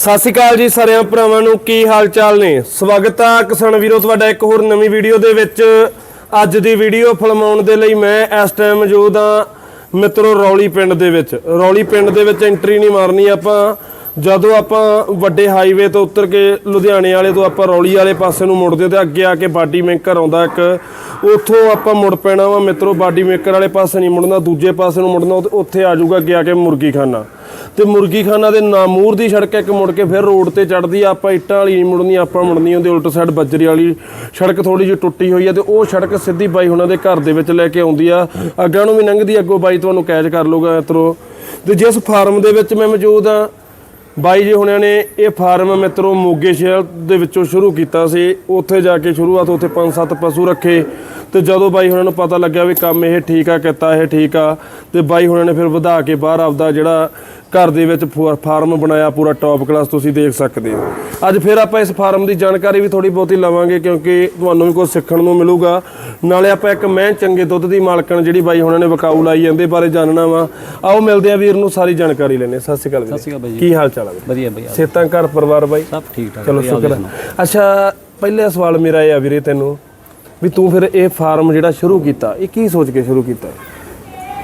ਸਤਿ ਸ਼੍ਰੀ ਅਕਾਲ ਜੀ ਸਾਰਿਆਂ ਭਰਾਵਾਂ ਨੂੰ, ਕੀ ਹਾਲ ਚਾਲ ਨੇ? ਸਵਾਗਤ ਆ ਕਿਸਾਨ ਵੀਰੋ, ਤੁਹਾਡਾ ਇੱਕ ਹੋਰ ਨਵੀਂ ਵੀਡੀਓ ਦੇ ਵਿੱਚ। ਅੱਜ ਦੀ ਵੀਡੀਓ ਫਿਲਮਾਉਣ ਦੇ ਲਈ ਮੈਂ ਇਸ ਟਾਈਮ ਮੌਜੂਦ ਆ ਮਿੱਤਰੋ ਰੌਲੀ ਪਿੰਡ ਦੇ ਵਿੱਚ। ਰੌਲੀ ਪਿੰਡ ਦੇ ਵਿੱਚ ਐਂਟਰੀ ਨਹੀਂ ਮਾਰਨੀ ਆਪਾਂ। ਜਦੋਂ ਆਪਾਂ ਵੱਡੇ ਹਾਈਵੇ ਤੋਂ ਉਤਰ ਕੇ ਲੁਧਿਆਣੇ ਵਾਲੇ ਤੋਂ ਆਪਾਂ ਰੌਲੀ ਵਾਲੇ ਪਾਸੇ ਨੂੰ ਮੁੜਦੇ ਤੇ ਅੱਗੇ ਆ ਕੇ ਬਾਡੀ ਮੇਕਰ ਆਉਂਦਾ ਇੱਕ, ਉੱਥੋਂ ਆਪਾਂ ਮੁੜ ਪੈਣਾ ਵਾ ਮਿੱਤਰੋ, ਬਾਡੀ ਮੇਕਰ ਵਾਲੇ ਪਾਸੇ ਨਹੀਂ ਮੁੜਨਾ, ਦੂਜੇ ਪਾਸੇ ਨੂੰ ਮੁੜਨਾ ਉੱਥੇ- ਉੱਥੇ ਆ ਜਾਊਗਾ ਅੱਗੇ ਆ ਕੇ ਮੁਰਗੀਖਾਨਾ। ਤੇ ਮੁਰਗੀ ਦੇ ਨਾਮੂਰ ਦੀ ਸੜਕ ਇੱਕ ਮੁੜ ਕੇ ਫਿਰ ਰੋਡ ਤੇ ਚੜਦੀ ਆ, ਆਪਾਂ ਇੱਟਾਂ ਵਾਲੀ ਨਹੀਂ ਮੁੜਨੀ, ਆਪਾਂ ਮੁੜਨੀ ਉਹਦੇ ਉਲਟ ਸਾਈਡ ਬੱਜਰੀ ਵਾਲੀ ਸੜਕ ਥੋੜੀ ਜਿਹੀ ਟੁੱਟੀ ਹੋਈ ਆ ਤੇ ਉਹ ਸੜਕ ਸਿੱਧੀ ਬਾਈ ਹੁਣਾਂ ਦੇ ਘਰ ਦੇ ਵਿੱਚ ਲੈ ਕੇ ਆਉਂਦੀ ਆ। ਅੱਗਾਂ ਨੂੰ ਵੀ ਲੰਘਦੀ, ਅੱਗੋਂ ਬਾਈ ਤੁਹਾਨੂੰ ਕੈਚ ਕਰ ਲੂਗਾ ਇਤਰੋ ਤੇ ਜਿਸ ਫਾਰਮ ਦੇ ਵਿੱਚ ਮੈਂ ਮੌਜੂਦ ਆ ਬਾਈ ਜੀ ਹੁਣਿਆਂ ਨੇ ਇਹ ਫਾਰਮ ਮਿੱਤਰੋ ਮੋਗੇ ਸ਼ਹਿਰ ਦੇ ਵਿੱਚੋਂ ਸ਼ੁਰੂ ਕੀਤਾ ਸੀ। ਉੱਥੇ ਜਾ ਕੇ ਸ਼ੁਰੂਆਤ ਉੱਥੇ ਪੰਜ ਸੱਤ ਪਸ਼ੂ ਰੱਖੇ। ਤੇ ਜਦੋਂ ਬਾਈ ਹੁਣਾਂ ਨੂੰ ਪਤਾ ਲੱਗਿਆ ਵੀ ਕੰਮ ਇਹ ਠੀਕ ਆ ਕਿੱਤਾ ਇਹ ਠੀਕ ਆ ਤੇ ਬਾਈ ਹੁਣਾਂ ਨੇ ਫਿਰ ਵਧਾ ਕੇ ਬਾਹਰ ਆਪਦਾ ਜਿਹੜਾ ਘਰ ਦੇ ਵਿੱਚ ਫਾਰਮ ਬਣਾਇਆ ਪੂਰਾ ਟੌਪ ਕਲਾਸ ਤੁਸੀਂ ਦੇਖ ਸਕਦੇ ਹੋ। ਅੱਜ ਫਿਰ ਆਪਾਂ ਇਸ ਫਾਰਮ ਦੀ ਜਾਣਕਾਰੀ ਵੀ ਥੋੜੀ ਬਹੁਤੀ ਲਵਾਂਗੇ ਕਿਉਂਕਿ ਤੁਹਾਨੂੰ ਵੀ ਕੁਝ ਸਿੱਖਣ ਨੂੰ ਮਿਲੂਗਾ। ਨਾਲੇ ਆਪਾਂ ਇੱਕ ਮੈਂ ਚੰਗੇ ਦੁੱਧ ਦੀ ਮਾਲਕਣ ਜਿਹੜੀ ਬਾਈ ਹੁਣਾਂ ਨੇ ਵਕਾਊ ਲਾਈ ਜਾਂਦੇ ਬਾਰੇ ਜਾਣਨਾ ਵਾ। ਆਓ ਮਿਲਦੇ ਆ ਵੀਰ ਨੂੰ ਸਾਰੀ ਜਾਣਕਾਰੀ ਲੈਣੇ ਸਤਿ ਸ਼੍ਰੀ ਅਕਾਲ ਵੀਰੇ। ਸਤਿ ਸ਼੍ਰੀ ਅਕਾਲ ਬਾਈ ਜੀ। ਕੀ ਹਾਲ ਚਾਲ ਹੈ? ਵਧੀਆ ਬਈ ਸਿਹਤਾਂ ਘਰ ਪਰਿਵਾਰ ਬਾਈ? ਸਭ ਠੀਕ ਠਾਕ ਚਲੋ ਸ਼ੁਕਰ ਅੱਛਾ ਪਹਿਲਾ ਸਵਾਲ ਮੇਰਾ ਇਹ ਆ ਵੀਰੇ ਤੈਨੂੰ ਵੀ ਤੂੰ ਫਿਰ ਇਹ ਫਾਰਮ ਜਿਹੜਾ ਸ਼ੁਰੂ ਕੀਤਾ ਇਹ ਕੀ ਸੋਚ ਕੇ ਸ਼ੁਰੂ ਕੀਤਾ।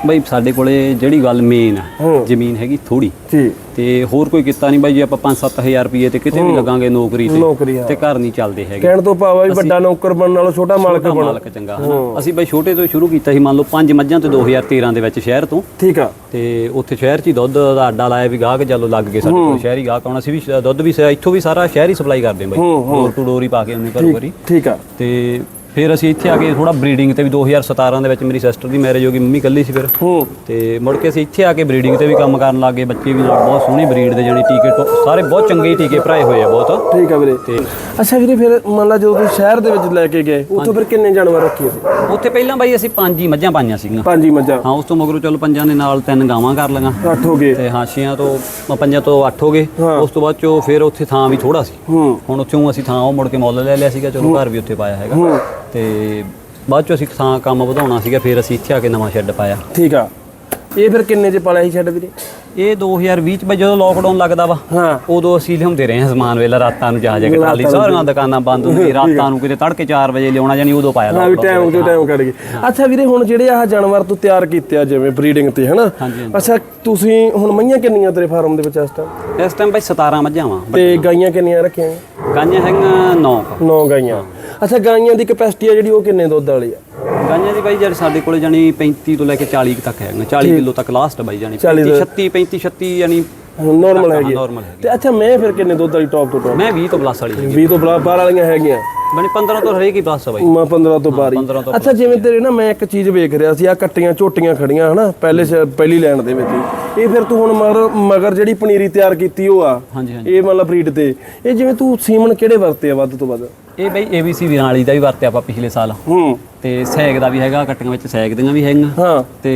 ਬਈ ਸਾਡੇ ਕੋਲੇ ਜਿਹੜੀ ਗੱਲ ਮੇਨ ਹੂੰ। ਜ਼ਮੀਨ ਹੈਗੀ ਥੋੜੀ ਜੀ। ਤੇ ਹੋਰ ਕੋਈ ਕੀਤਾ ਨਹੀਂ ਬਾਈ ਜੀ ਆਪਾਂ 5-7000 ਰੁਪਏ ਤੇ ਕਿਤੇ ਵੀ ਲੱਗਾਂਗੇ ਨੌਕਰੀ ਤੇ ਆ ਤੇ ਘਰ ਨਹੀਂ ਚੱਲਦੇ ਹੈਗੇ। ਕਹਿਣ ਤੋਂ ਭਾਵ ਆ ਵੀ ਵੱਡਾ ਨੌਕਰ ਬਣਨ ਨਾਲੋਂ ਛੋਟਾ ਮਾਲਕ ਬਣ ਮਾਲਕ ਚੰਗਾ ਹਨਾ? ਅਸੀਂ ਬਈ ਛੋਟੇ ਤੋਂ ਸ਼ੁਰੂ ਕੀਤਾ ਸੀ ਮੰਨ ਲਓ ਪੰਜ ਮੱਝਾਂ ਤੇ 2013 ਦੇ ਵਿੱਚ ਸ਼ਹਿਰ ਤੋਂ। ਠੀਕ ਆ। ਤੇ ਉੱਥੇ ਸ਼ਹਿਰ 'ਚ ਹੀ ਦੁੱਧ ਦਾ ਅੱਡਾ ਲਾਇਆ ਵੀ ਗਾਹਕ ਚੱਲੋ ਲੱਗ ਗਏ ਸਾਡੇ ਕੋਲ ਸ਼ਹਿਰੀ ਗਾਹਕ ਆਉਣਾ ਸੀ ਵੀ ਦੁੱਧ ਵੀ ਇੱਥੋਂ ਵੀ ਸਾਰਾ ਸ਼ਹਿਰ ਹੀ ਸਪਲਾਈ ਕਰਦੇ ਬਾਈ। ਡੋਰ ਟੂ ਡੋਰ ਪਾ ਕੇ ਉਹਨੇ ਘਰੋਂ ਘਰੀ। ਠੀਕ ਆ। ਤੇ ਫਿਰ ਅਸੀਂ ਇੱਥੇ ਆ ਕੇ ਥੋੜਾ ਬਰੀਡਿੰਗ ਤੇ ਵੀ 2017 ਦੇ ਵਿੱਚ ਮੇਰੀ ਸਿਸਟਰ ਦੀ ਮੈਰਿਜ ਹੋ ਗਈ ਮੰਮੀ ਇਕੱਲੀ ਸੀ ਫਿਰ। ਹੂੰ। ਤੇ ਮੁੜ ਕੇ ਅਸੀਂ ਇੱਥੇ ਆ ਕੇ ਬਰੀਡਿੰਗ ਤੇ ਵੀ ਕੰਮ ਕਰਨ ਲੱਗ ਗਏ ਬੱਚੇ ਵੀ ਨਾਲ ਬਹੁਤ ਸੋਹਣੀ ਬਰੀਡ ਦੇ ਜਾਨੀ ਟੀਕੇ ਟੋ- ਸਾਰੇ ਬਹੁਤ ਚੰਗੇ ਟੀਕੇ ਭਰਾਏ ਹੋਏ ਆ ਬਹੁਤ। ਠੀਕ ਆ ਵੀਰੇ। ਤੇ ਅੱਛਾ ਵੀਰੇ ਫਿਰ ਮੰਨ ਲਾ ਜਦੋਂ ਤੁਸੀਂ ਸ਼ਹਿਰ ਦੇ ਵਿੱਚ ਲੈ ਕੇ ਗਏ ਉੱਥੋਂ ਫਿਰ ਕਿੰਨੇ ਜਾਨਵਰ ਰੱਖੇ ਸੀ? ਉੱਥੇ ਪਹਿਲਾਂ ਬਾਈ ਅਸੀਂ ਪੰਜ ਹੀ ਮੱਝਾਂ ਪਾਈਆਂ ਸੀਗੀਆਂ। ਪੰਜ ਹੀ ਮੱਝਾਂ। ਹਾਂ ਉਸ ਤੋਂ ਮਗਰੋਂ ਚਲੋ ਪੰਜਾਂ ਦੇ ਨਾਲ ਤਿੰਨ ਗਾਵਾਂ ਕਰ ਲਈਆਂ। ਅੱਠ ਹੋ ਗਏ। ਤੇ ਹਾਂ ਛੇਆਂ ਤੋਂ ਮ- ਪੰਜਾਂ ਤੋਂ ਅੱਠ ਹੋ ਗਏ। ਹਾਂ। ਉਸ ਤੋਂ ਬਾਅਦ ਚੋਂ ਫਿਰ ਉੱਥੇ ਥਾਂ ਵੀ ਥੋੜਾ ਸੀ। ਹੂੰ। ਹੁਣ ਉੱਥੋਂ ਅਸੀਂ ਥਾਂ ਉਹ ਮੁੜ ਕੇ ਮੁੱਲ ਲੈ ਲਿਆ ਸੀਗਾ ਚਲੋ ਘਰ ਵੀ ਉੱਥੇ ਪਾਇਆ ਹੈਗਾ। ਹੂੰ। ਤੇ ਬਾਅਦ ਚੋਂ ਅਸੀਂ ਥਾਂ ਕੰਮ ਵਧਾਉਣਾ ਸੀਗਾ ਫਿਰ ਅਸੀਂ ਇੱਥੇ ਆ ਕੇ ਨਵਾਂ ਸ਼ੈੱਡ ਪਾਇਆ। ਠੀਕ ਆ। ਇਹ ਫਿਰ ਕਿੰਨੇ ਚ ਪਾਲਿਆ ਸੀ ਛੱਡ ਵੀਰੇ? ਇਹ 2020 ਚ ਬਈ ਜਦੋਂ ਲੋਕਡਾਊਨ ਲੱਗਦਾ ਵਾ ਹਾਂ। ਉਦੋਂ ਅਸੀਂ ਲਿਆਉਂਦੇ ਰਹੇ ਹਾਂ ਸਮਾਨ ਵੇਲਾ ਰਾਤਾਂ ਨੂੰ ਜਾ ਜਾ ਕੇ ਟਰਾਲੀ ਸਾਰੀਆਂ ਦੁਕਾਨਾਂ ਬੰਦ ਹੁੰਦੀ ਰਾਤਾਂ ਨੂੰ ਕਿਤੇ ਤੜਕੇ 4 ਵਜੇ ਲਿਆਉਣਾ ਜਾਨੀ ਉਦੋਂ ਪਾਇਆ ਹਾਂ ਵੀ lockdown ਟਾਈਮ ਦੇ ਤੋਂ ਵਿੱਚ। ਟਾਈਮ ਕੱਢ ਗਏ। ਅੱਛਾ ਵੀਰੇ ਹੁਣ ਜਿਹੜੇ ਆਹ ਜਾਨਵਰ ਤੂੰ ਤਿਆਰ ਕੀਤੇ ਆ ਜਿਵੇਂ ਬਰੀਡਿੰਗ ਤੇ ਹਨਾ। ਅੱਛਾ ਤੁਸੀਂ ਹੁਣ ਮਈਆਂ ਕਿੰਨੀਆਂ ਤੇਰੇ ਫਾਰਮ ਦੇ ਵਿੱਚ ਇਸ ਟਾਈਮ ਇਸ ਟਾਈਮ ਬਈ 17 ਮੱਝਾਂ ਵਾਂ। ਤੇ ਗਾਈਆਂ ਕਿੰਨੀਆਂ ਰੱਖੀਆਂ? ਗਾਈਆਂ ਹੈਗੀਆਂ 9 ਨੌ ਗਾਈਆਂ। ਅੱਛਾ ਗਾਈਆਂ ਦੀ ਕਪੈਸਿਟੀ ਆ ਜਿਹੜੀ ਉਹ ਕਿੰਨੇ ਦੁੱਧ ਵਾਲੀ ਆ? ਗਾਈਆਂ ਦੀ ਬਾਈ ਜਿਹੜੀ ਸਾਡੇ ਕੋਲੇ ਜਾਨੀ 35 ਤੋਂ ਲੈ ਕੇ 40 ਕੁ ਤੱਕ ਹੈਗੀਆਂ 40 ਕਿਲੋ ਤੱਕ ਲਾਸਟ ਬਾਈ ਜਾਨੀ 40 36 35 36 ਯਾਨੀ ਨਾਰਮਲ ਹੈਗੀ। ਨਾਰਮਲ ਤੇ ਅੱਛਾ ਮੈਂ ਫਿਰ ਕਿੰਨੇ ਦੁੱਧ ਵਾਲੀ ਟੌਪ ਤੋਂ ਟੌਪ ਮੈਂ 20 ਤੋਂ ਪਲੱਸ ਵਾਲੀ ਹੈਗੀ 20 ਤੋਂ ਬਾਹਰ ਬਾਹਰ ਵਾਲੀਆਂ ਹੈਗੀਆਂ। ਬਣੀ 15 ਤੋਂ ਹਰੇਕ ਹੀ ਪਲੱਸ ਆ ਬਾਈ। ਮੈਂ 15 ਤੋਂ ਬਾਹਰ ਹੀ। 15 ਤੋਂ ਅੱਛਾ ਜਿਵੇਂ ਤੇਰੇ ਨਾ ਮੈਂ ਇੱਕ ਚੀਜ਼ ਵੇਖ ਰਿਹਾ ਸੀ ਆ ਕੱਟੀਆਂ ਝੋਟੀਆਂ ਖੜੀਆਂ ਹਨਾ ਪਹਿਲੇ ਪਹਿਲੀ ਲਾਈਨ ਦੇ ਵਿੱਚ। ਹੀ। ਇਹ ਫਿਰ ਤੂੰ ਹੁਣ ਮਗਰ ਮਗਰ ਜਿਹੜੀ ਪਨੀਰੀ ਤਿਆਰ ਕੀਤੀ ਉਹ ਆ। ਹਾਂਜੀ ਹਾਂਜੀ। ਇਹ ਮਤਲਬ ਬਰੀਡ ਤੇ। ਇਹ ਜਿਵੇਂ ਤੂੰ ਸੀਮਨ ਕਿਹੜੇ ਵਰਤੇ ਆ ਵੱਧ ਤੋਂ ਵੱਧ? ਇਹ ਬਈ ABC ਵਿਰਾਲੀ ਦਾ ਵੀ ਵਰਤਿਆ ਆਪਾਂ ਪਿਛਲੇ ਸਾਲ। ਹੂੰ। ਤੇ ਸੈਗ ਦਾ ਵੀ ਹੈਗਾ ਕੱਟੀਆਂ ਵਿੱਚ ਸੈਗ ਦੀਆਂ ਵੀ ਹੈਗੀਆਂ। ਹਾਂ। ਤੇ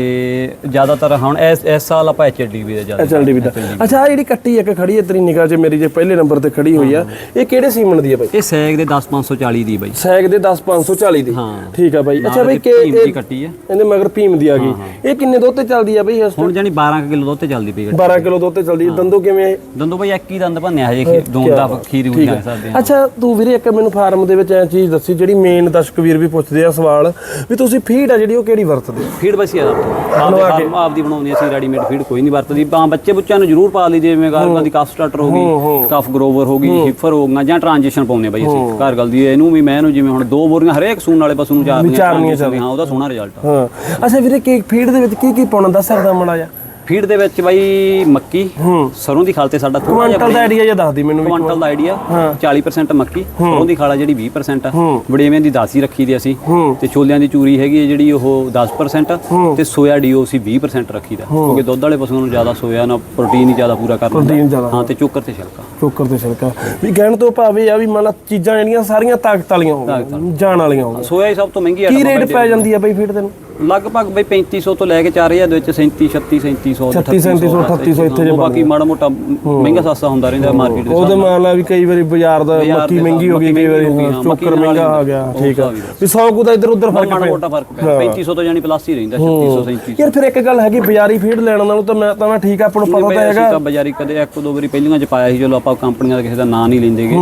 ਜ਼ਿਆਦਾਤਰ ਹੁਣ ਇਸ ਇਸ ਸਾਲ ਆਪਾਂ HDB ਦੇ ਜ਼ਿਆਦਾ ਐਚਐਲਡੀ ਦਾ। ਅੱਛਾ ਜਿਹੜੀ ਕੱਟੀ ਇੱਕ ਖੜੀ ਹੈ ਤੇਰੀ ਨਿਗਾਹ 'ਚ ਮੇਰੀ ਜੇ ਪਹਿਲੇ ਨੰਬਰ ਤੇ ਖੜੀ ਹੋਈ ਆ ਇਹ ਕਿਹੜੇ ਸੀਮਨ ਦੀ ਆ ਬਾਈ? ਇਹ ਸੈਗ ਦੇ 10540 ਦੀ ਬਾਈ। ਸੈਗ ਦੇ 10540 ਦੀ। ਹਾਂ। ਠੀਕ ਆ ਬਾਈ। ਅੱਛਾ ਬਾਈ ਕਿ ਇਹ- ਕੱਟੀ ਹੈ ਇਹਦੇ ਮਗਰ ਭੀਮ ਦੀ ਆ ਗਈ। ਇਹ ਕਿੰਨੇ ਦੁੱਧ ਤੇ ਚੱਲਦੀ ਆ ਬਈ ਹੁਣ ਜਾਨੀ 12 ਕਿਲੋ ਦੁੱਧ ਤੇ ਚੱਲਦੀ ਪਈ ਗੱਡੀ 12 ਕਿਲੋ ਦੁੱਧ ਤੇ ਚੱਲਦੀ ਆ ਦੰਦੋ ਕਿਵੇਂ? ਦੰਦੋ ਬਾਈ ਇੱਕ ਹੀ ਦੰਦ ਭੰਨਿਆ ਹਜੇ ਦੋ ਦਾ ਖੀਰ ਹੋ। ਜਾ ਸਕਦੇ ਅੱਛਾ ਤੂੰ ਵੀਰੇ ਇੱਕ ਮੈਨੂੰ ਫਾਰਮ ਦੇ ਵਿੱਚ ਐ ਚੀਜ਼ ਦੱਸੀ ਜਿਹੜੀ ਮੇਨ ਦਰਸ਼ਕ ਵੀਰ ਵੀ ਪੁੱਛਦੇ ਆ ਸਵਾਲ ਵੀ ਤੁਸੀਂ ਫੀਡ ਆ ਜਿਹੜੀ ਉਹ ਕਿਹੜੀ ਵਰਤਦੇ ਹੋ? ਫੀਡ ਬਸ ਯਾਰ ਆਪਦੇ ਫਾਰਮ ਆਪ ਦੀ ਬਣਾਉਂਦੇ ਅਸੀਂ ਰੈਡੀਮੇਡ ਫੀਡ ਕੋਈ ਨਹੀਂ ਵਰਤਦੀ। ਤਾਂ ਬੱਚੇ ਬੁੱਚਿਆਂ ਨੂੰ ਜ਼ਰੂਰ ਪਾ ਲਈ ਜਿਵੇਂ ਗਾਰਗਲ ਦੀ ਕਫ ਸਟਾਰਟਰ ਹੋ ਗਈ ਕਫ ਗਰੋਵਰ ਹੋ ਗਈ ਹਿਫਰ ਹੋ ਗਈਆਂ ਜਾਂ ਟ੍ਰਾਂਜੀਸ਼ਨ ਪਾਉਂਦੇ ਬਾਈ ਅਸੀਂ। ਗਾਰਗਲ ਦੀ ਇਹਨੂੰ ਵੀ ਮੈਂ ਇਹਨੂੰ ਜਿਵੇਂ ਹੁਣ ਦੋ ਬੋਰੀਆਂ ਹਰੇਕ ਸੂਣ ਵਾਲੇ ਪਸ਼ੂ ਨੂੰ ਚਾਰਨੀਆਂ ਚਾਰਨੀਆਂ transition, ਹਾਂ ਉਹਦਾ ਸੋਹਣਾ ਰਿਜ਼ਲਟ ਹਾਂ। ਅੱਛਾ ਵੀਰੇ ਕੀ ਫੀਡ ਦੇ ਵਿੱਚ ਕੀ ਕੀ ਪਾਉਣਾ? ਦੱਸ ਸਕਦਾ ਮੜਾ ਜਾ ਫੀਡ ਦੇ ਵਿੱਚ ਬਾਈ ਮੱਕੀ ਸਰੋਂ ਦੀ ਖਾਲ ਤੇ ਸਾਡਾ ਥੋੜਾ ਜਿਹਾ ਕੁਆਂਟਲ ਦਾ ਆਈਡੀਆ ਜਿਹਾ ਦੱਸ ਦੀ ਮੈਨੂੰ ਵੀ ਕੁਆਂਟਲ ਦਾ ਆਈਡੀਆ 40% ਮੱਕੀ ਸਰੋਂ ਦੀ ਖਾਲਾ ਜਿਹੜੀ 20% ਆ। ਬੜੇਵੇਂ ਦੀ 10 ਹੀ ਰੱਖੀ ਦੀ ਅਸੀਂ। ਤੇ ਛੋਲਿਆਂ ਦੀ ਚੂਰੀ ਹੈਗੀ ਜਿਹੜੀ ਉਹ 10% ਤੇ ਸੋਇਆ ਡੀਓਸੀ 20% ਰੱਖੀ ਦਾ। ਕਿਉਂਕਿ ਦੁੱਧ ਵਾਲੇ ਪਸ਼ੂਆਂ ਨੂੰ ਜ਼ਿਆਦਾ ਸੋਇਆ ਨਾ ਪ੍ਰੋਟੀਨ ਹੀ ਜ਼ਿਆਦਾ ਪੂਰਾ ਕਰ ਲੈਂਦਾ ਪ੍ਰੋਟੀਨ ਜ਼ਿਆਦਾ। ਹਾਂ ਤੇ ਚੋਕਰ ਤੇ ਛਿਲਕਾ। ਚੋਕਰ ਤੇ ਛਿਲਕਾ। ਵੀ ਕਹਿਣ ਤੋਂ ਭਾਵੇਂ ਆ ਵੀ ਮੰਨ ਲਾ ਚੀਜ਼ਾਂ ਜਿਹੜੀਆਂ ਸਾਰੀਆਂ ਤਾਕਤ ਵਾਲੀਆਂ ਹੋਣ ਜਾਣ ਵਾਲੀਆਂ ਹੋਣ ਸੋਇਆ ਹੀ ਸਭ ਤੋਂ ਮਹਿੰਗੀ ਕੀ ਆਈਟਮ ਰੇਟ ਪੈ ਜਾਂਦੀ ਆ ਬਈ ਫੀਡ ਤੈਨੂੰ? ਲਗਭਗ ਬਈ 3500 ਤੋਂ ਲੈ ਕੇ 4000 ਦੇ ਵਿੱਚ 37 36 3700 36, 3700, 3800 ਇੱਥੇ ਜੇ ਬਾਕੀ ਮਾੜਾ ਮੋਟਾ ਮਹਿੰਗਾ ਸਸਤਾ ਹੁੰਦਾ ਰਹਿੰਦਾ ਮਾਰਕੀਟ ਵਿੱਚ ਉਹਦੇ ਨਾਲ। ਆ ਵੀ ਕਈ ਵਾਰੀ ਬਾਜ਼ਾਰ ਦਾ ਮੱਕੀ ਦੇ ਮਹਿੰਗੀ ਹੋ ਗਈ ਕਈ ਵਾਰੀ ਚੋਕਰ ਮਹਿੰਗਾ ਆ ਗਿਆ ਠੀਕ ਆ। ਵੀ 100 ਕੁ ਦਾ ਇੱਧਰ ਉੱਧਰ ਫ਼ਰਕ ਮਾੜਾ ਮੋਟਾ ਫ਼ਰਕ ਪਿਆ। 3500 ਤੋਂ ਜਾਨੀ ਪਲੱਸ ਹੀ ਰਹਿੰਦਾ 3600 3700 ਯਾਰ ਫਿਰ ਇੱਕ ਗੱਲ ਹੈਗੀ ਬਾਜ਼ਾਰੀ ਫੀਡ ਲੈਣ ਨਾਲੋਂ ਤਾਂ ਮੈਂ ਤਾਂ ਮੈਂ ਠੀਕ ਆ ਆਪਾਂ ਨੂੰ ਪਤਾ ਤਾਂ ਹੈਗਾ। ਤਾਂ ਬਾਜ਼ਾਰੀ ਕਦੇ ਇੱਕ ਦੋ ਵਾਰੀ ਪਹਿਲੀਆਂ ਚ ਪਾਇਆ ਸੀ ਚਲੋ ਆਪਾਂ ਕੰਪਨੀਆਂ ਦਾ ਕਿਸੇ ਦਾ ਨਾਂ ਨਹੀਂ ਲੈਂਦੇਗੇ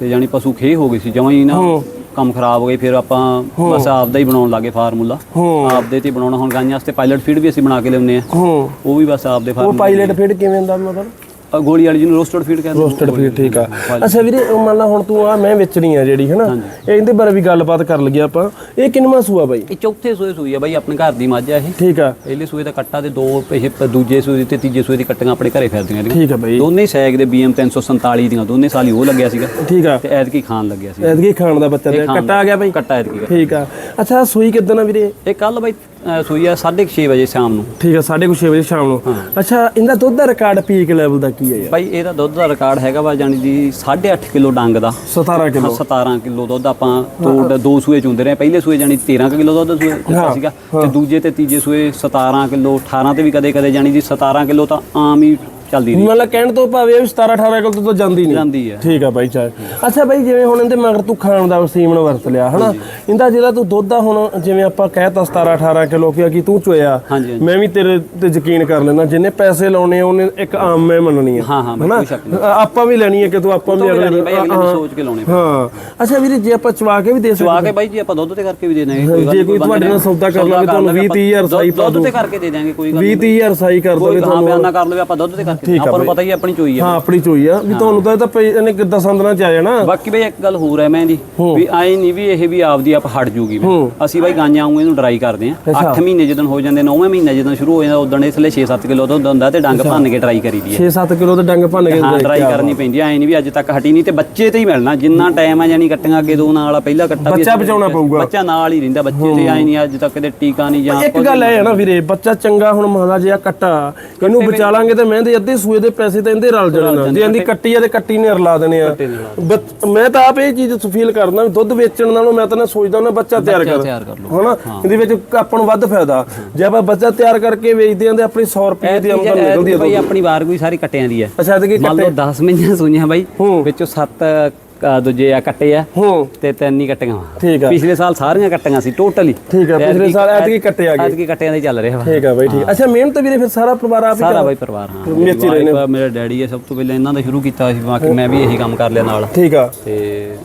ਤੇ ਜਾਨੀ ਪਸ਼ੂ ਖੇ ਹੋ ਗਈ ਸੀ ਜਮਾਂ ਹੀ ਨਾ। ਕੰਮ ਖਰਾਬ ਹੋ ਗਈ ਫਿਰ ਆਪਾਂ ਬਸ ਆਪਦਾ ਹੀ ਬਣਾਉਣ ਲੱਗੇ ਫਾਰਮੂਲਾ। ਆਪਦੇ ਤੇ ਬਣਾਉਣਾ ਹੁਣ ਗਾਈਆਂ ਵਾਸਤੇ ਪਾਇਲਟ ਫੀਡ ਵੀ ਅਸੀਂ ਬਣਾ ਕੇ ਲਿਆਉਂਦੇ ਆ ਉਹ ਵੀ ਬਸ ਆਪਦੇ ਉਹ ਫਾਰਮ ਪਾਇਲਟ ਫੀਡ ਕਿਵੇਂ ਹੁੰਦਾ ਮਤਲਬ? ਗੋਲੀ ਵਾਲੀ ਜਿਹਨੂੰ ਰੋਸਟਡ ਫੀਡ ਕਹਿੰਦੇ ਰੋਸਟਡ ਫੀਡ ਠੀਕ ਆ। ਅੱਛਾ ਵੀਰੇ ਉਹ ਮੰਨ ਲਾ ਹੁਣ ਤੂੰ ਆ ਮੈਂ ਵੇਚਣੀ ਆ ਜਿਹੜੀ ਹਨਾ? ਇਹ ਇਹਦੇ ਬਾਰੇ ਵੀ ਗੱਲਬਾਤ ਕਰ ਲਈਏ ਆਪਾਂ। ਇਹ ਕਿੰਨਵਾਂ ਸੂਆ ਬਾਈ? ਇਹ ਚੌਥੇ ਸੂਏ ਸੂਈ ਆ ਬਾਈ ਆਪਣੇ ਘਰ ਦੀ ਮੱਝ ਆ ਇਹ। ਠੀਕ ਆ। ਪਹਿਲੇ ਸੂਏ ਦਾ ਕੱਟਾ ਤੇ ਦੋ ਇਹ ਪ- ਦੂਜੇ ਸੂਏ ਤੇ ਤੀਜੇ ਸੂਏ ਦੀ ਕੱਟੀਆਂ ਆਪਣੇ ਘਰੇ ਫਿਰਦੀਆਂ ਠੀਕ ਆ ਬਾਈ। ਦੋਨੇ ਸੈਗ ਦੇ BM 347 ਦੀਆਂ ਦੋਨੇ ਸਾਲ ਹੀ ਉਹ ਲੱਗਿਆ ਸੀਗਾ। ਠੀਕ ਆ। ਤੇ ਐਤਕੀ ਖਾਣ ਲੱਗਿਆ ਸੀ। ਐਤਕੀ ਖਾਣ ਦਾ ਬੱਚਾ ਤੇ ਖਾਣ ਕੱਟਾ ਆ ਗਿਆ ਬਾਈ? ਕੱਟਾ ਐਤਕੀ। ਦਾ। ਠੀਕ ਆ। ਅੱਛਾ ਸੂਈ ਕਿਦਾਂ ਆ ਵੀਰੇ? ਇਹ ਕੱਲ ਬਾਈ ਸੂਈ ਆ 6:30 ਵਜੇ ਸ਼ਾਮ ਨੂੰ। ਠੀਕ ਆ 6:30 ਵਜੇ ਸ਼ਾਮ ਨੂੰ। ਅੱਛਾ ਇਹਦਾ ਦੁੱਧ ਦਾ ਰਿਕਾਰਡ ਪੀਕ ਲੈਵਲ ਦਾ ਕੀ ਹੈ ਯਾਰ? ਬਾਈ ਇਹਦਾ ਦੁੱਧ ਦਾ ਰਿਕਾਰਡ ਹੈਗਾ ਵਾ ਜਾਨੀ ਦੀ 8.5 ਕਿਲੋ ਡੰਗ ਦਾ। 17 ਕਿਲੋ। 17 ਕਿਲੋ ਦੁੱਧ ਆਪਾਂ ਦੋ ਦੋ ਸੂਏ ਚੁੰਦੇ ਰਹੇ ਪਹਿਲੇ ਸੂਏ ਜਾਨੀ 13 ਕੁ ਕਿਲੋ ਦੁੱਧ ਸੂਏ ਸੀਗਾ ਤੇ ਦੂਜੇ ਤੇ ਤੀਜੇ ਸੂਏ 17 ਕਿਲੋ 18 ਤੇ ਵੀ ਕਦੇ ਕਦੇ ਜਾਨੀ ਦੀ 17 ਕਿਲੋ ਤਾਂ ਆਮ ਹੀ ਚੱਲਦੀ ਰਹੀ ਮਤਲਬ ਕਹਿਣ ਤੋਂ ਭਾਵੇਂ ਵੀ 17 18 ਕਿਲੋ ਤੋਂ ਤਾਂ ਜਾਂਦੀ ਨਹੀਂ। ਜਾਂਦੀ ਹੈ ਠੀਕ ਆ ਬਾਈ ਚਾਹ ਅੱਛਾ ਬਾਈ ਜਿਵੇਂ ਹੁਣ ਇਹਦੇ ਮਗਰ ਤੂੰ ਖਾਣ ਦਾ ਸੀਮਨ ਵਰਤ ਲਿਆ ਹਨਾ? ਇਹਦਾ ਜਿਹੜਾ ਤੂੰ ਦੁੱਧ ਆ ਹੁਣ ਜਿਵੇਂ ਆਪਾਂ ਕਹਿਤਾ 17 18 ਕਿਲੋ ਕਿ ਕੀ ਤੂੰ ਚੋਇਆ ਮੈਂ ਵੀ ਤੇਰੇ ਤੇ ਯਕੀਨ ਕਰ ਲੈਣਾ ਜਿੰਨੇ ਪੈਸੇ ਲਾਉਣੇ ਉਹਨੇ ਇੱਕ ਆਮ ਮੈਂ ਮੰਨਣੀ ਆ। ਹਾਂ ਹਾਂ ਕੋਈ ਸ਼ੱਕ ਨਹੀਂ। ਆਪਾਂ ਵੀ ਲੈਣੀ ਹੈ ਕਿ ਤੂੰ ਆਪਾਂ ਵੀ ਅਗਲੇ ਨੂੰ ਸੋਚ ਕੇ ਲਾਉਣੇ ਹਾਂ। ਅੱਛਾ ਵੀਰੇ ਜੇ ਆਪਾਂ ਚਵਾ ਕੇ ਵੀ ਦੇ ਸਕਦੇ ਚਵਾ ਕੇ ਬਾਈ ਜੀ ਆਪਾਂ ਦੁੱਧ ਤੇ ਕਰਕੇ ਵੀ ਦੇ ਦਾਂਗੇ ਜੇ ਕੋਈ ਤੁਹਾਡੇ ਨਾਲ ਸੌਦਾ ਕਰ ਲਵੇ ਤੁਹਾਨੂੰ 20 30000 ਸਾਈ ਪਾ ਦੁੱਧ ਤੇ ਕਰਕੇ ਦੇ ਦਾਂਗੇ ਕੋਈ ਗੱਲ 20 30000 ਸਾਈ ਕਰ ਦੋਗੇ ਹਾਂ ਬਿਆਨਾ ਕਰ ਲਵੇ ਆਪਾਂ ਦੁੱਧ ਤੇ ਕਰਕੇ ਆਪਾਂ ਨੂੰ ਪਤਾ ਹੀ ਆਪਣੀ ਚੋਈ ਹੈ ਹਾਂ ਆਪਣੀ ਚੋਈ ਆ। ਵੀ ਤੁਹਾਨੂੰ ਤਾਂ ਇਹ ਤਾਂ ਇਹਨੇ ਕਿੱਦਾਂ ਸੰਦਰਾਂ ਚ ਆ ਜਾਣਾ? ਬਾਕੀ ਬਈ ਇੱਕ ਗੱਲ ਹੋਰ ਹੈ ਮੈਂ ਦੀ ਵੀ ਆਏ ਨਹੀਂ ਵੀ ਇਹ ਵੀ ਆਪਦੀ ਆਪ ਹਟ ਜੂਗੀ ਅਸੀਂ ਬਾਈ ਗਾਂਜਾਂ ਆਉਂਗੇ ਇਹਨੂੰ ਡਰਾਈ ਕਰਦੇ ਆ। 8 ਮਹੀਨੇ ਜਦੋਂ ਹੋ ਜਾਂਦੇ 9ਵੇਂ ਮਹੀਨੇ ਜਦੋਂ ਸ਼ੁਰੂ ਹੋ ਜਾਂਦਾ ਉਦੋਂ ਇਸ ਲਈ 6-7 ਕਿਲੋ ਦੁੱਧ ਹੁੰਦਾ ਤੇ ਡੰਗ ਭੰਨ ਕੇ ਡਰਾਈ ਕਰੀਦੀ ਹੈ 6-7 ਕਿਲੋ ਦੇ ਡੰਗ ਭੰਨ ਕੇ ਹਾਂ ਡਰਾਈ ਕਰਨੀ ਪੈਂਦੀ ਐ ਨਹੀਂ ਵੀ ਅੱਜ ਤੱਕ ਹਟੀ ਨਹੀਂ ਤੇ ਬੱਚੇ ਤੇ ਹੀ ਮਿਲਣਾ। ਜਿੰਨਾ ਟਾਈਮ ਆ ਜਾਨੀ ਕੱਟੀਆਂ ਅੱਗੇ ਦੋ ਨਾਲ ਆ ਪਹਿਲਾ ਕੱਟਾ ਵੀ ਬੱਚਾ ਬਚਾਉਣਾ ਪਊਗਾ। ਬੱਚਾ ਨਾਲ ਹੀ ਰਹਿੰਦਾ ਬੱਚੇ ਤੇ ਆਏ ਨਹੀਂ ਅੱਜ ਤੱਕ ਕਦੇ ਟੀਕਾ ਨਹੀਂ ਜਾਂ ਇੱਕ ਗੱਲ ਹੈ ਨਾ ਵੀਰੇ ਬੱਚਾ ਚੰਗਾ ਹੁਣ ਮਾਦਾ ਜਿਹਾ ਕੱਟਾ ਇਹਨੂੰ ਬਚਾ ਲਾਂਗੇ ਤੇ ਮਹਿੰਦੇ ਅੱਧੇ ਸੂਏ ਦੇ ਪੈਸੇ ਤਾਂ ਇਹਦੇ ਰਲ ਜਾਣੇ ਨਾਲ। ਜੇ ਇਹਦੀ ਕੱਟੀ ਆ ਤੇ ਕੱਟੀ ਨੇ ਰਲਾ ਦੇਣੇ ਆ। ਮੈਂ ਤਾਂ ਆਪ ਇਹ ਚੀਜ਼ ਫੀਲ ਕਰਦਾ ਦੁੱਧ ਵੇਚਣ ਨਾਲੋਂ ਮੈਂ ਤਾਂ ਨਾ ਸੋਚਦਾ ਨਾ ਬੱਚਾ ਤਿਆਰ ਕਰ। ਹਨਾ? ਇਹਦੇ ਵਿੱਚ ਆਪਾਂ ਨੂੰ ਵੱਧ ਫਾਇਦਾ। ਜੇ ਆਪਾਂ ਬੱਚਾ ਤਿਆਰ ਕਰਕੇ ਵੇਚਦੇ ਆਂ ਤੇ ਆਪਣੀ 100 ਰੁਪਏ ਦੀ ਆਮਦਨ ਨਿਕਲਦੀ ਆ ਬਾਈ ਆਪਣੀ ਵਾਰ ਕੋਈ ਸਾਰੀ ਕੱਟਿਆਂ ਦੀ ਹੈ ਅੱਛਾ ਤੇ ਕੀ ਮੰਨ ਲਓ 10 ਮਹੀਨਿਆਂ ਸੂਈਆਂ ਬਾਈ ਵਿੱਚੋਂ 7 ਦੂਜੇ ਆ ਕੱਟੇ ਆ ਹੂੰ। ਤੇ ਤਿੰਨ ਹੀ ਕੱਟੀਆਂ ਵਾ। ਠੀਕ ਆ। ਪਿਛਲੇ ਸਾਲ ਸਾਰੀਆਂ ਕੱਟੀਆਂ ਸੀ ਟੋਟਲੀ ਠੀਕ ਆ ਪਿਛਲੇ ਸਾਲ ਐਤਕੀ ਕੱਟੇ ਆ ਗਏ। ਐਤਕੀ ਕੱਟਿਆਂ ਦਾ ਚੱਲ ਰਿਹਾ ਵਾ। ਠੀਕ ਆ ਬਾਈ ਠੀਕ। ਅੱਛਾ ਮਿਹਨਤ ਵੀਰੇ ਫਿਰ ਸਾਰਾ ਪਰਿਵਾਰ ਆਪ ਹੀ ਸਾਰਾ ਬਾਈ ਪਰਿਵਾਰ ਹਾਂ। ਮੇਰੀ wife ਆ, ਮੇਰਾ ਡੈਡੀ ਹੈ ਸਭ ਤੋਂ ਪਹਿਲਾਂ ਇਹਨਾਂ ਦਾ ਸ਼ੁਰੂ ਕੀਤਾ ਸੀ ਬਾਕੀ ਮੈਂ ਵੀ ਇਹੀ ਕੰਮ ਕਰ ਲਿਆ ਨਾਲ। ਠੀਕ ਆ। ਤੇ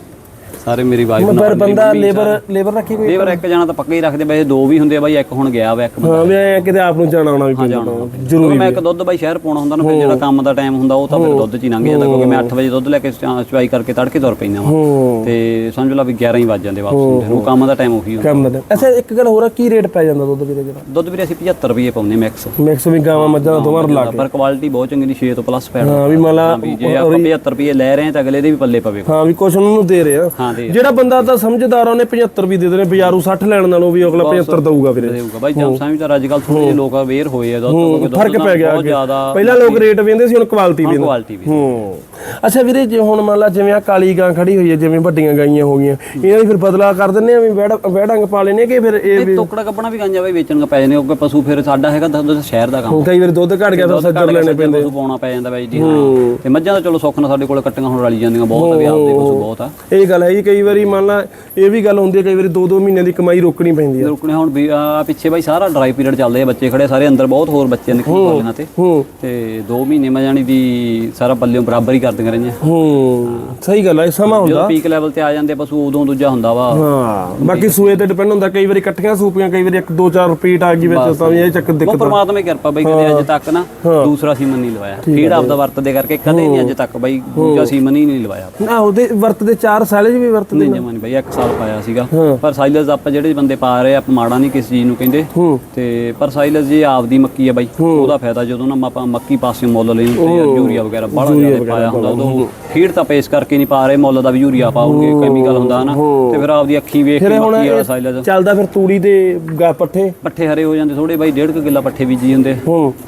ਸਾਰੇ ਮੇਰੀ ਵਾਈਫ ਪਰ ਬੰਦਾ ਲੇਬਰ ਲੇਬਰ ਰੱਖੀ ਕੋਈ ਲੇਬਰ ਇੱਕ ਜਣਾ ਤਾਂ ਪੱਕਾ ਹੀ ਰੱਖਦੇ ਬਾਈ ਦੋ ਵੀ ਹੁੰਦੇ ਆ ਬਾਈ ਇੱਕ ਹੁਣ ਗਿਆ ਵਾ ਇੱਕ ਹਾਂ ਵੀ ਐਂ ਕਿਤੇ ਆਪ ਨੂੰ ਜਾਣਾ ਆਉਣਾ ਵੀ ਪੈਂਦਾ ਜ਼ਰੂਰੀ ਮੈਂ ਇੱਕ ਦੁੱਧ ਬਾਈ ਸ਼ਹਿਰ ਪਾਉਣਾ ਹੁੰਦਾ ਨਾ ਫਿਰ ਜਿਹੜਾ ਕੰਮ ਦਾ ਟਾਈਮ ਹੁੰਦਾ ਉਹ ਤਾਂ ਫਿਰ ਦੁੱਧ ਚ ਹੀ ਲੰਘ ਜਾਂਦਾ ਕਿਉਂਕਿ ਮੈਂ 8 ਵਜੇ ਦੁੱਧ ਲੈ ਕੇ ਚਵਾਈ ਕਰਕੇ ਤੜਕੇ ਤੁਰ ਪੈਂਦਾ ਵਾਂ। ਹੂੰ। ਤੇ ਸਮਝ ਲਾ ਵੀ 11 ਹੀ ਵੱਜ ਜਾਂਦੇ ਵਾਪਸ ਨੂੰ। ਉਹ ਕੰਮ ਦਾ ਟਾਈਮ ਉਹੀ ਹੁੰਦਾ। ਕੰਮ ਦਾ। ਅੱਛਾ ਇੱਕ ਗੱਲ ਹੋਰ ਆ ਕੀ ਰੇਟ ਪੈ ਜਾਂਦਾ ਦੁੱਧ ਵੀਰੇ ਜਿਹੜਾ? ਦੁੱਧ ਵੀਰੇ ਅਸੀਂ 75 ਰੁਪਏ ਪਾਉਂਦੇ ਮੈਕਸ ਮਿਕਸ ਵੀ ਗਾਵਾਂ ਮੱਝਾਂ ਦੋਵਾਂ ਰਲਾ ਕੇ। ਪਰ ਕੁਆਲਿਟੀ ਬਹੁਤ ਚੰਗੀ ਦੀ 6 ਤੋਂ ਪਲੱਸ ਪੈਣਾ। ਹਾਂ ਵੀ ਮਲਾ ਜੇ ਆਪਾਂ 75 ਰੁਪਏ ਲੈ ਰਹੇ ਹਾਂ ਤਾਂ ਅਗਲੇ ਦੇ ਵੀ ਪੱਲੇ ਪਵੇ। ਹਾਂ ਵੀ ਕੁਛ ਉਹਨਾਂ ਨੂੰ ਦੇ ਰਹੇ ਆ ਹਾਂ ਜਿਹੜਾ ਬੰਦਾ ਤਾਂ ਸਮਝਦਾਰ ਆ ਉਹਨੇ 75 ਵੀ ਦੇ ਦੇਣੇ ਬਾਜ਼ਾਰੂ 60 ਲੈਣ ਨਾਲੋਂ ਵੀ ਅਗਲਾ 75 ਦਊਗਾ ਵੀਰੇ। ਦੇਊਗਾ। ਬਾਈ ਜਦ ਸਮਝ ਤਾਂ ਅੱਜ ਕੱਲ ਥੋੜੇ ਜਿਹੇ ਲੋਕ ਅਵੇਅਰ ਹੋਏ ਆ ਦੁੱਧ ਤੋਂ ਕਿਉਂਕਿ ਦੁੱਧ ਫ਼ਰਕ ਪੈ ਗਿਆ ਪਹਿਲਾਂ ਲੋਕ ਰੇਟ ਵੇਂਦੇ ਸੀ ਹੁਣ ਕੁਆਲਿਟੀ ਵੇਂਦੇ। ਕੁਆਲਿਟੀ ਵੀ ਹੂੰ। ਅੱਛਾ ਵੀਰੇ ਜੇ ਹੁਣ ਮੰਨ ਲਾ ਜਿਵੇਂ ਆ ਕਾਲੀ ਗਾਂ ਖੜੀ ਹੋਈ ਹੈ ਜਿਵੇਂ ਵੱਡੀਆਂ ਗਾਈਆਂ ਹੋ ਗਈਆਂ ਇਹਨਾਂ ਦੀ ਫਿਰ ਬਦਲਾ ਕਰ ਦਿੰਨੇ ਆ ਵੀ ਵਹਿੜੰਗ ਪਾ ਲੈਨੇ ਕਿ ਫਿਰ ਇਹ ਟੋਕੜਾ ਕੱਪਣਾ ਵੀ ਗਾਂਜਾ ਬਾਈ ਵੇਚਣ ਦਾ ਪੈ ਜਾਂਦੇ ਕਿਉਂਕਿ ਪਸ਼ੂ ਫਿਰ ਸਾਡਾ ਹੈਗਾ ਦੁੱਧ ਸ਼ਹਿਰ ਦਾ ਕੰਮ ਕਈ ਵਾਰ ਦੁੱਧ ਘਟ ਗਿਆ ਫਿਰ ਸੱਜਰ ਲੈਣੇ ਪੈਂਦੇ। ਪਸ਼ੂ ਪਾਉਣਾ ਪੈ ਜਾਂਦਾ ਬਾਈ ਜੀ ਹਾਂ। ਤੇ ਮੱਝਾਂ ਦਾ ਚਲੋ ਸੁੱਖ ਨਾਲ ਸਾਡੇ ਕੋਲ ਕੱਟੀਆਂ ਹੁਣ ਰਲੀ ਜਾਂਦੀਆਂ ਬਹੁਤ ਆ ਵੀ ਆਪਦੇ ਪਸ਼ੂ ਬਹੁਤ ਆ। ਇਹ ਗੱਲ ਹੈ ਜੀ ਕਈ ਵਾਰੀ ਮੰਨ ਲਾ ਇਹ ਵੀ ਗੱਲ ਹੁੰਦੀ ਹੈ ਕਈ ਵਾਰੀ 2-2 ਮਹੀਨਿਆਂ ਦੀ ਕਮਾਈ ਰੋਕਣੀ ਪੈਂਦੀ ਹੈ। ਰੁਕਣੇ ਹੁਣ ਵੀ ਆ ਪਿੱਛੇ ਬਾਈ ਸਾਰਾ ਡਰਾਈ ਪੀਰੀਅਡ ਚੱਲਦੇ ਆ ਬੱਚੇ ਖੜੇ ਸਾਰੇ ਅੰਦਰ ਬਹੁਤ ਹੋਰ ਬੱਚੇ ਨੇ ਖੇਡਾਂ ਤੇ। ਹੂੰ ਤੇ 2 ਮਹੀਨੇ ਮੈਂ ਜਾਣੀ ਦੀ ਸਾਰਾ ਪੱਲਿਓਂ ਬਰਾਬਰ ਹੀ ਕਰਦੀਆਂ ਰਹੀਆਂ। ਹੂੰ ਸਹੀ ਗੱਲ ਹੈ ਸਮਾਂ ਹੁੰਦਾ। ਜਦੋਂ ਪੀਕ ਲੈਵਲ ਤੇ ਆ ਜਾਂਦੇ ਪਸ਼ੂ ਉਦੋਂ ਦੂਜਾ ਹੁੰਦਾ ਵਾ। ਹਾਂ ਬਾਕੀ ਸੂਏ ਤੇ ਡਿਪੈਂਡ ਹੁੰਦਾ ਕਈ ਵਾਰੀ ਇਕੱਠੀਆਂ ਸੂਪੀਆਂ ਕਈ ਵਾਰੀ 1-2-4 ਰਿਪੀਟ ਆ ਗਈ ਵਿੱਚ ਤਾਂ ਵੀ ਇਹ ਚੱਕਰ ਉਹ ਦਿੱਕਤ ਪਰਮਾਤਮਾ ਦੀ ਕਿਰਪਾ ਬਾਈ ਕਦੇ ਅੱਜ ਤੱਕ ਨਾ ਦੂਸਰਾ ਸੀਮਨ ਨਹੀਂ ਲਵਾਇਆ। ਫੀਡ ਆਪਦਾ ਵਰਤਦੇ ਕਰਕੇ ਕਦੇ ਨਹੀਂ ਅੱਜ ਤੱਕ ਬਾਈ ਦੂਜਾ ਸੀਮਨ ਹੀ ਨਹੀਂ ਲਵਾਇਆ। ਨਾ ਉਹਦੇ ਵਰਤਦੇ 4 ਸਾਲੇ ਵੀ ਵਰਤਦੇ ਨਹੀਂ ਜਮਾਨੀ ਬਾਈ ਇੱਕ ਸਾਲ ਪਾਇਆ ਸੀਗਾ। ਪਰ ਸਾਈਲਸ ਆਪਾਂ ਜਿਹੜੇ ਬੰਦੇ ਪਾ ਰਹੇ ਆ ਆਪਾਂ ਮਾੜਾ ਨਹੀਂ ਕਿਸੇ ਚੀਜ਼ ਨੂੰ ਕਹਿੰਦੇ। ਤੇ ਪਰ ਸਾਈਲਸ ਜੀ ਆਪਦੀ ਮੱਕੀ ਆ ਬਾਈ। ਉਹਦਾ ਫਾਇਦਾ ਜਦੋਂ ਨਾ ਆਪਾਂ ਮੱਕੀ ਪਾਸੇ ਮੁੱਲ ਲਈ ਤੇ ਯੂਰੀਆ ਵਗੈਰਾ ਬੜਾ ਜ਼ਿਆਦਾ ਪਾਇਆ ਹੁੰਦਾ। ਉਦੋਂ ਫੀਡ ਤਾਂ ਪੇਸ ਕਰਕੇ ਨਹੀਂ ਪਾ ਰਹੇ ਮੁੱਲ ਦਾ ਵੀ ਯੂਰੀਆ ਪਾਉਗੇ ਕੈਮੀਕਲ ਹੁੰਦਾ ਨਾ ਤੇ ਫਿਰ ਆਪਦੀ ਅੱਖੀ ਵੇਖ ਕੇ ਮੱਕੀ ਵਾਲਾ ਸਾਈਲਸ ਚੱਲਦਾ ਫਿਰ ਤੂੜੀ ਦੇ ਗਾ ਪੱਠੇ? ਪੱਠੇ ਹਰੇ ਹੋ ਜਾਂਦੇ ਥੋੜੇ ਬਾਈ ਡੇਢ ਕੁ ਕਿੱਲਾ ਪੱਠੇ ਬੀਜੀ ਹੁੰਦੇ।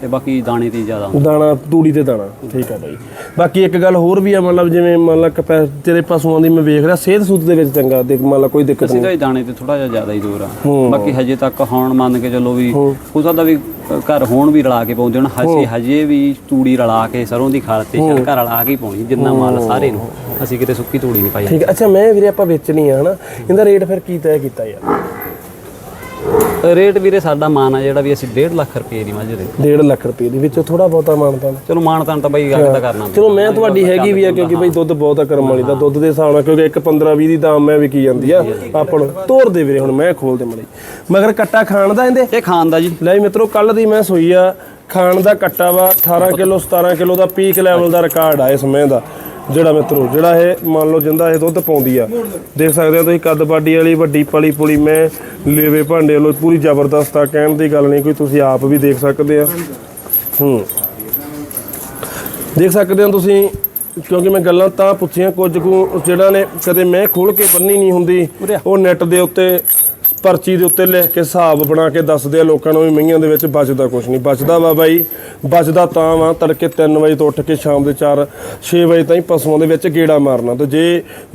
ਤੇ ਬਾਕੀ ਦਾਣੇ ਤੇ ਜ਼ਿਆਦਾ ਦਾਣਾ ਤੂੜੀ ਤੇ ਦਾਣਾ। ਠੀਕ ਆ ਬਾਈ। ਬਾਕੀ ਇੱਕ ਗੱਲ ਹੋਰ ਵੀ ਆ ਮਤਲਬ ਜਿਵੇਂ ਕਪੈ ਤੇਰੇ ਪਸ਼ੂਆਂ ਦੀ ਮੈਂ ਵੇਖ ਰਿਹਾ ਸਿਹਤ ਸੁੱਧ ਦੇ ਵਿੱਚ ਚੰਗਾ ਦੇਖ ਮੰਨ ਲਾ ਕੋਈ ਦਿੱਕਤ ਅਸੀਂ ਤਾਂ ਇਹ ਦਾਣੇ ਤੇ ਥੋੜਾ ਜਿਹਾ ਜ਼ਿਆਦਾ ਹੀ ਦੂਰ ਆ। ਬਾਕੀ ਹਜੇ ਤੱਕ ਹੁਣ ਮੰਨ ਕੇ ਚੱਲੋ ਵੀ ਹੋ। ਸਕਦਾ ਵੀ ਅ, ਘਰ ਹੋਣ ਵੀ ਰਲਾ ਕੇ ਪਾਉਂਦੇ ਹੁਣ ਹਜੇ ਹਜੇ ਵੀ ਤੂੜੀ ਰਲਾ ਕੇ ਸਰੋਂ ਦੀ ਖਾਲ ਤੇ ਛਿਲਕਾ ਰਲਾ ਕੇ ਹੀ ਪਾਉਣੀ ਜਿੰਨਾ ਮਾਲ ਸਾਰੇ ਨੂੰ। ਅਸੀਂ ਕਿਤੇ ਸੁੱਕੀ ਤੂੜੀ ਨਹੀਂ ਪਾਈ ਠੀਕ ਹੈ ਅੱਛਾ ਮੈਂ ਵੀਰੇ ਆਪਾਂ ਵੇਚਣੀ ਆ ਹਨਾ। ਇਹਦਾ ਰੇਟ ਫਿਰ ਕੀ ਤੈਅ ਕੀਤਾ ਯਾਰ? ਰੇਟ ਵੀਰੇ ਸਾਡਾ ਮਾਨ ਆ ਜਿਹੜਾ ਵੀ ਅਸੀਂ 1.5 ਲੱਖ ਰੁਪਏ ਦੀ ਮੱਝ ਦੇ 1.5 ਲੱਖ ਰੁਪਏ ਦੇ ਵਿੱਚੋਂ ਥੋੜਾ ਬਹੁਤਾ ਮਾਨਤਾ ਚਲੋ ਮਾਨ ਤਾਂ ਤਾਂ ਬਈ ਗੱਲ ਤਾਂ ਕਰਨਾ। ਚਲੋ ਮੈਂ ਤੁਹਾਡੀ ਹੈਗੀ ਵੀ ਆ ਕਿਉਂਕਿ ਬਈ ਦੁੱਧ ਬਹੁਤ ਆ ਕਰਮ ਵਾਲੀ ਦਾ ਦੁੱਧ ਦੇ ਹਿਸਾਬ ਨਾਲ ਕਿਉਂਕਿ ਇੱਕ 15 20 ਦੀ ਦਾਮ ਮੈਂ ਵਿਕੀ ਜਾਂਦੀ ਆ। ਆਪਾਂ ਤੋਰ ਦੇ ਵੀਰੇ ਹੁਣ ਮੈਂ ਖੋਲ ਦੇ ਮੜੀ। ਮਗਰ ਕੱਟਾ ਖਾਣ ਦਾ ਇਹਦੇ? ਇਹ ਖਾਨ ਦਾ ਜੀ। ਲੈ ਮਿੱਤਰੋ ਕੱਲ ਦੀ ਮੈਂ ਸੋਈ ਆ। ਖਾਣ ਦਾ ਕੱਟਾ ਵਾ 18 ਕਿਲੋ 17 ਕਿਲੋ ਦਾ ਪੀਕ ਲੈਵਲ ਦਾ ਰਿਕਾਰਡ ਆ ਇਸ ਸਮੇਂ ਦਾ। ਜਿਹੜਾ ਮਿੱਤਰੋ ਜਿਹੜਾ ਇਹ ਮੰਨ ਲਓ ਜਿੰਦਾ ਇਹ ਦੁੱਧ ਪਾਉਂਦੀ ਆ। ਦੇਖ ਸਕਦੇ ਹੋ ਤੁਸੀਂ ਕੱਦ ਬਾਡੀ ਵਾਲੀ ਵੱਡੀ ਪਲੀ ਪੁਲੀ ਮੈਂ ਲੇਵੇ ਭਾਂਡੇ ਵੱਲੋਂ ਪੂਰੀ ਜ਼ਬਰਦਸਤ ਆ ਕਹਿਣ ਦੀ ਗੱਲ ਨਹੀਂ ਕੋਈ ਤੁਸੀਂ ਆਪ ਵੀ ਦੇਖ ਸਕਦੇ ਆ। ਹੂੰ। ਦੇਖ ਸਕਦੇ ਹੋ ਤੁਸੀਂ ਕਿਉਂਕਿ ਮੈਂ ਗੱਲਾਂ ਤਾਂ ਪੁੱਛੀਆਂ ਕੁਝ ਕੁ ਜਿਹੜਾ ਨੇ ਕਦੇ ਮੈਂ ਖੋਲ ਕੇ ਬੰਨੀ ਨਹੀਂ ਹੁੰਦੀ ਉਹ ਨੈਟ ਦੇ ਉੱਤੇ ਪਰਚੀ ਦੇ ਉੱਤੇ ਲਿਖ ਕੇ ਹਿਸਾਬ ਬਣਾ ਕੇ ਦੱਸਦੇ ਆ, ਲੋਕਾਂ ਨੂੰ ਵੀ ਮਈਆਂ ਦੇ ਵਿੱਚ ਬਚਦਾ ਕੁਝ ਨਹੀਂ। ਬਚਦਾ ਵਾ ਬਾਈ, ਬਚਦਾ ਤਾਂ ਵਾ ਤੜਕੇ 3 ਵਜੇ ਤੋਂ ਉੱਠ ਕੇ ਸ਼ਾਮ ਦੇ 4 6 ਵਜੇ ਤਾਈਂ ਪਸ਼ੂਆਂ ਦੇ ਵਿੱਚ ਗੇੜਾ ਮਾਰਨਾ। ਤੇ ਜੇ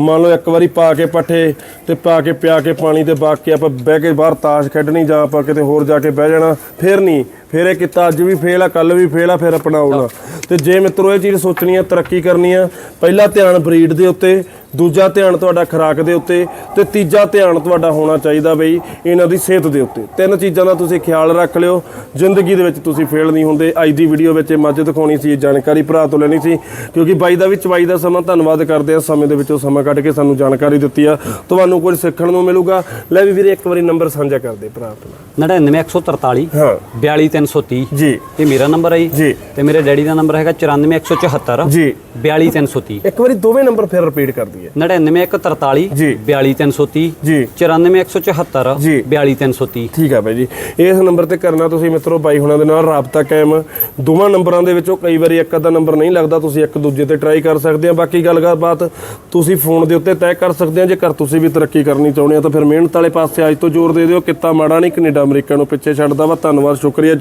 ਮੰਨ ਲਓ ਇੱਕ ਵਾਰੀ ਪਾ ਕੇ ਪੱਠੇ ਤੇ ਪਾ ਕੇ ਪਿਆ ਕੇ ਪਾਣੀ ਤੇ ਬਾਕੀ ਆਪਾਂ ਬਹਿ ਕੇ ਬਾਹਰ ਤਾਸ਼ ਖੇਡਣੀ ਜਾਂ ਆਪਾਂ ਕਿਤੇ ਹੋਰ ਜਾ ਕੇ ਬਹਿ ਜਾਣਾ, ਫੇਰ ਨਹੀਂ। ਫਿਰ ਇਹ ਕੀਤਾ ਅੱਜ ਵੀ ਫੇਲ ਆ ਕੱਲ ਵੀ ਫੇਲ ਆ ਫਿਰ ਅਪਣਾਉਣਾ ਤੇ ਜੇ ਮਿੱਤਰੋ ਇਹ ਚੀਜ਼ ਸੋਚਣੀ ਆ ਤਰੱਕੀ ਕਰਨੀ ਆ ਪਹਿਲਾ ਧਿਆਨ ਬਰੀਡ ਦੇ ਉੱਤੇ ਦੂਜਾ ਧਿਆਨ ਤੁਹਾਡਾ ਖੁਰਾਕ ਦੇ ਉੱਤੇ ਤੇ ਤੀਜਾ ਧਿਆਨ ਤੁਹਾਡਾ ਹੋਣਾ ਚਾਹੀਦਾ ਬਈ ਇਹਨਾਂ ਦੀ ਸਿਹਤ ਦੇ ਉੱਤੇ। ਤਿੰਨ ਚੀਜ਼ਾਂ ਦਾ ਤੁਸੀਂ ਖਿਆਲ ਰੱਖ ਲਿਓ ਜ਼ਿੰਦਗੀ ਦੇ ਵਿੱਚ ਤੁਸੀਂ ਫੇਲ ਨਹੀਂ ਹੁੰਦੇ। ਅੱਜ ਦੀ ਵੀਡੀਓ ਵਿੱਚ ਇਹ ਮੱਝ ਦਿਖਾਉਣੀ ਸੀ ਜਾਣਕਾਰੀ ਭਰਾ ਤੋਂ ਲੈਣੀ ਸੀ ਕਿਉਂਕਿ ਬਾਈ ਦਾ ਵੀ ਚਵਾਈ ਦਾ ਸਮਾਂ ਧੰਨਵਾਦ ਕਰਦੇ ਆ ਸਮੇਂ ਦੇ ਵਿੱਚੋਂ ਸਮਾਂ ਕੱਢ ਕੇ ਸਾਨੂੰ ਜਾਣਕਾਰੀ ਦਿੱਤੀ ਆ। ਤੁਹਾਨੂੰ ਕੁਝ ਸਿੱਖਣ ਨੂੰ ਮਿਲੂਗਾ। ਲੈ ਵੀ ਵੀਰੇ ਇੱਕ ਵਾਰੀ ਨੰਬਰ ਸਾਂਝਾ ਕਰਦੇ ਭਰਾ ਆਪਣਾ। 99143 ਹਾਂ। 42330 ਜੀ। ਇਹ ਮੇਰਾ ਨੰਬਰ ਹੈ ਜੀ। ਤੇ ਮੇਰੇ ਡੈਡੀ ਦਾ ਨੰਬਰ ਹੈਗਾ 94174 ਜੀ। 42330 ਇੱਕ ਵਾਰੀ ਦੋਵੇਂ ਨੰਬਰ ਫਿਰ ਰਿਪੀਟ ਕਰ ਦਈਏ। 99143 ਜੀ। 42330 ਜੀ। 94174 ਜੀ। 42330 ਠੀਕ ਆ ਬਾਈ ਜੀ। ਇਸ ਨੰਬਰ ਤੇ ਕਰਨਾ ਤੁਸੀਂ ਮਿੱਤਰੋ ਬਾਈ ਹੁਣਾਂ ਦੇ ਨਾਲ ਰਾਬਤਾ ਕਾਇਮ। ਦੋਵਾਂ ਨੰਬਰਾਂ ਦੇ ਵਿੱਚੋਂ ਕਈ ਵਾਰੀ ਇੱਕ ਅੱਧਾ ਨੰਬਰ ਨਹੀਂ ਲੱਗਦਾ ਤੁਸੀਂ ਇੱਕ ਦੂਜੇ ਤੇ ਟਰਾਈ ਕਰ ਸਕਦੇ ਆ। ਬਾਕੀ ਗੱਲਬਾਤ ਤੁਸੀਂ ਫੋਨ ਦੇ ਉੱਤੇ ਤੈਅ ਕਰ ਸਕਦੇ ਆ। ਜੇਕਰ ਤੁਸੀਂ ਵੀ ਤਰੱਕੀ ਕਰਨੀ ਚਾਹੁੰਦੇ ਆ ਤਾਂ ਫਿਰ ਮਿਹਨਤ ਵਾਲੇ ਪਾਸੇ ਅੱਜ ਤੋਂ ਜ਼ੋਰ ਦੇ ਦਿਓ। ਕਿੱਤਾ ਮਾੜਾ ਨਹੀਂ ਕੈਨੇਡਾ ਅਮਰੀਕਾ ਨੂੰ ਪਿੱਛੇ ਛੱਡਦਾ ਵਾ ਧੰਨਵਾਦ ਸ਼ੁਕਰੀਆ